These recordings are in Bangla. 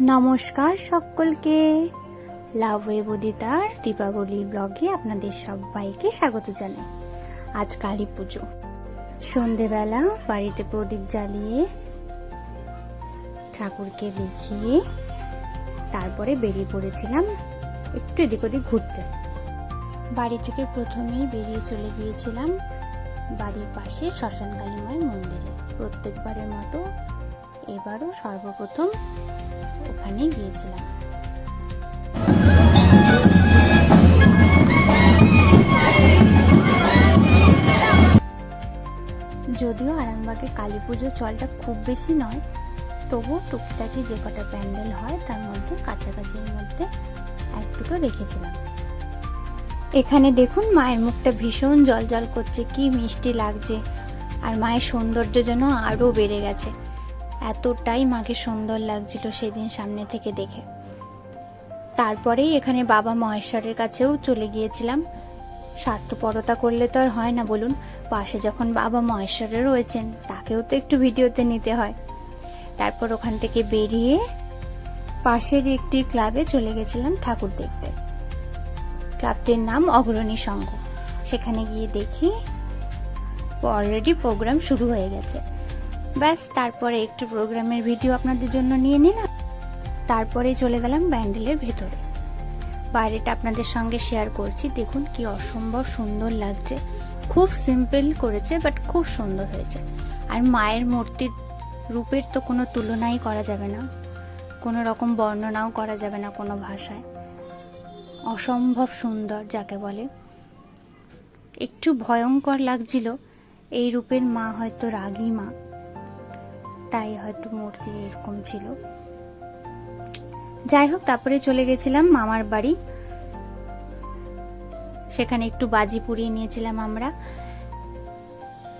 নমস্কার সকলকে। লাভ বদিতার দীপাবলি ব্লগে আপনাদের সবাইকে স্বাগত জানাই। আজ কালী পুজো। সন্ধেবেলা বাড়িতে প্রদীপ জ্বালিয়ে ঠাকুরকে দেখিয়ে তারপরে বেরিয়ে পড়েছিলাম একটু এদিক ওদিক ঘুরতে। বাড়ি থেকে প্রথমেই বেরিয়ে চলে গিয়েছিলাম বাড়ির পাশে শ্মশান কালী মায়ের মন্দিরে। প্রত্যেকবারের মতো এবারও সর্বপ্রথম ওখানে গিয়েছিলাম। যদিও আরামবাগে কালী পুজোর চলটা খুব বেশি নয়, তবুও টুকটাকি যে কটা প্যান্ডেল হয় তার মধ্যে কাছাকাছির মধ্যে এক দুটো দেখেছিলাম। এখানে দেখুন মায়ের মুখটা ভীষণ জল জল করছে, কি মিষ্টি লাগছে, আর মায়ের সৌন্দর্য যেন আরও বেড়ে গেছে। এতটাই মাকে সুন্দর লাগছিল সেদিন সামনে থেকে দেখে। তারপরেই এখানে বাবা মহেশ্বরের কাছেও চলে গিয়েছিলাম। স্বার্থপরতা করলে তো আর হয় না বলুন। পাশে যখন বাবা মহেশ্বরে রয়েছেন, তাকেও তো একটু ভিডিওতে নিতে হয়। তারপর ওখান থেকে বেরিয়ে পাশের একটি ক্লাবে চলে গেছিলাম ঠাকুর দেখতে। ক্লাবটির নাম অগ্রণী সংঘ সেখানে গিয়ে দেখি অলরেডি প্রোগ্রাম শুরু হয়ে গেছে। ব্যাস, তারপরে একটু প্রোগ্রামের ভিডিও আপনাদের জন্য নিয়ে নিলাম। তারপরে চলে গেলাম ব্যান্ডেলের ভেতরে। বাইরেটা আপনাদের সঙ্গে শেয়ার করছি। দেখুন কি অসম্ভব সুন্দর লাগছে। খুব সিম্পল করেছে, বাট খুব সুন্দর হয়েছে। আর মায়ের মূর্তির রূপের তো কোনো তুলনাই করা যাবে না। কোনো রকম বর্ণনাও করা যাবে না কোনো ভাষায়। অসম্ভব সুন্দর যাকে বলে। একটু ভয়ঙ্কর লাগছিল। এই রূপের মা হয়তো রাগী মা। তাই হয়তো মূর্তি এরকম ছিল। যাই হোক, তারপরে চলে গেছিলাম মামার বাড়ি। সেখানে একটু বাজি পুড়িয়ে নিয়েছিলাম আমরা।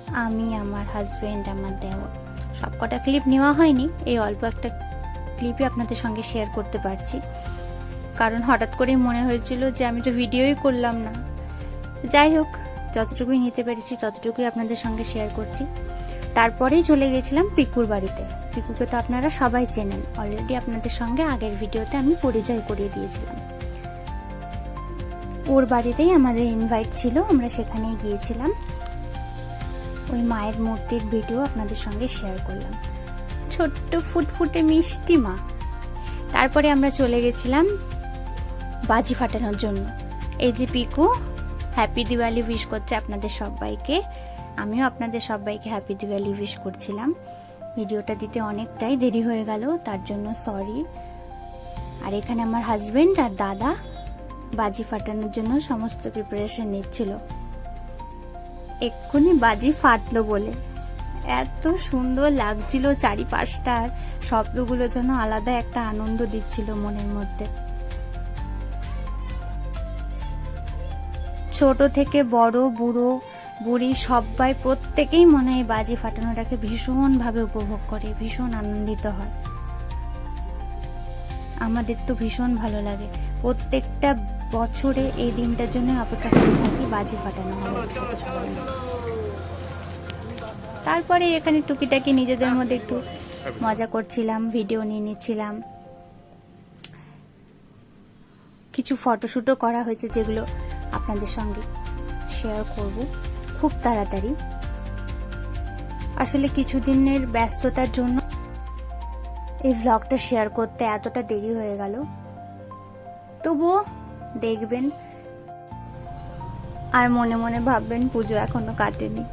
আমি, আমার হাজবেন্ড আমার দেওয়া সব কটা ক্লিপ নেওয়া হয়নি। এই অল্প একটা ক্লিপই আপনাদের সঙ্গে শেয়ার করতে পারছি। কারণ হঠাৎ করেই মনে হয়েছিল যে আমি তো ভিডিওই করলাম না। যাই হোক, যতটুকুই নিতে পেরেছি, ততটুকুই আপনাদের সঙ্গে শেয়ার করছি। তারপরেই চলে গেছিলাম পিকুর বাড়িতে। পিকুকে তো আপনারা সবাই চেনেন। অলরেডি আপনাদের সঙ্গে আগের ভিডিওতে আমি পরিচয় করিয়ে দিয়েছিলাম। ওর বাড়িতেই আমাদের ইনভাইট ছিল, আমরা সেখানেই গিয়েছিলাম। ওই মায়ের মূর্তির ভিডিও আপনাদের সঙ্গে শেয়ার করলাম। ছোট্ট ফুটফুটে মিষ্টি মা। তারপরে আমরা চলে গেছিলাম বাজি ফাটানোর জন্য। এই যে পিকু হ্যাপি দিওয়ালি উইশ করছে আপনাদের সবাইকে। আমিও আপনাদের সবাইকে হ্যাপি দিওয়ালি উইশ করছিলাম। ভিডিওটা দিতে অনেকটাই দেরি হয়ে গেল, তার জন্য সরি আর এখানে আমার হাজবেন্ড আর দাদা বাজি ফাটানোর জন্য সমস্ত প্রিপারেশন নিচ্ছিল। এক্ষুনি বাজি ফাটলো বলে। এত সুন্দর লাগছিল চারিপাশটার শব্দগুলো যেন আলাদা একটা আনন্দ দিচ্ছিল মনের মধ্যে। ছোট থেকে বড়, বুড়ো বুড়ি সবাই প্রত্যেকেই মনে হয় বাজি ফাটানোটাকে ভীষণভাবে উপভোগ করে, ভীষণ আনন্দিত হয়। আমাদের তো ভীষণ ভালো লাগে। প্রত্যেকটা বছরে এই দিনটার জন্য অপেক্ষা করে থাকি বাজি ফাটানো। তারপরে এখানে টুকিটাকি নিজেদের মধ্যে একটু মজা করছিলাম ভিডিও নিয়ে নিচ্ছিলাম। কিছু ফটোশ্যুটও করা হয়েছে যেগুলো আপনাদের সঙ্গে শেয়ার করব। খুব তাড়াতাড়ি। আসলে কিছুদিনের ব্যস্ততার জন্য এই ভ্লগটা শেয়ার করতে এতটা দেরি হয়ে গেল। তবুও দেখবেন আর মনে মনে ভাববেন পুজো এখনও কাটেনি।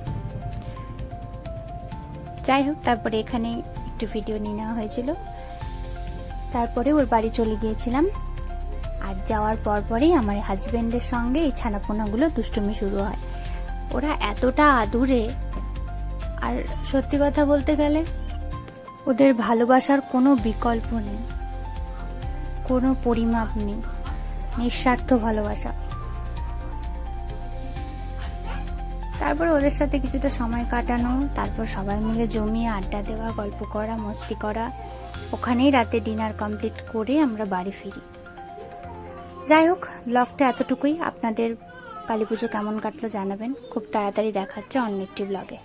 যাই হোক, তারপরে এখানে একটু ভিডিও নিয়ে নেওয়া হয়েছিল। তারপরে ওর বাড়ি চলে গিয়েছিলাম। আর যাওয়ার পর পরেই আমার হাজব্যান্ডের সঙ্গে এই ছানাপোনাগুলো দুষ্টুমি শুরু হয়। ওরা এতটা আদুরে। আর সত্যি কথা বলতে গেলে, ওদের ভালোবাসার কোনো বিকল্প নেই। কোনো পরিমাপ নেই। নিঃস্বার্থ ভালোবাসা। তারপর ওদের সাথে কিছুটা সময় কাটানো, তারপর সবাই মিলে জমিয়ে আড্ডা দেওয়া, গল্প করা, মস্তি করা। ওখানেই রাতে ডিনার কমপ্লিট করে আমরা বাড়ি ফিরি। যাই হোক, ব্লগটা এতটুকুই। আপনাদের কালী পুজো কেমন কাটলো জানাবেন। খুব তাড়াতাড়ি দেখাচ্ছে অন্য একটি ব্লগে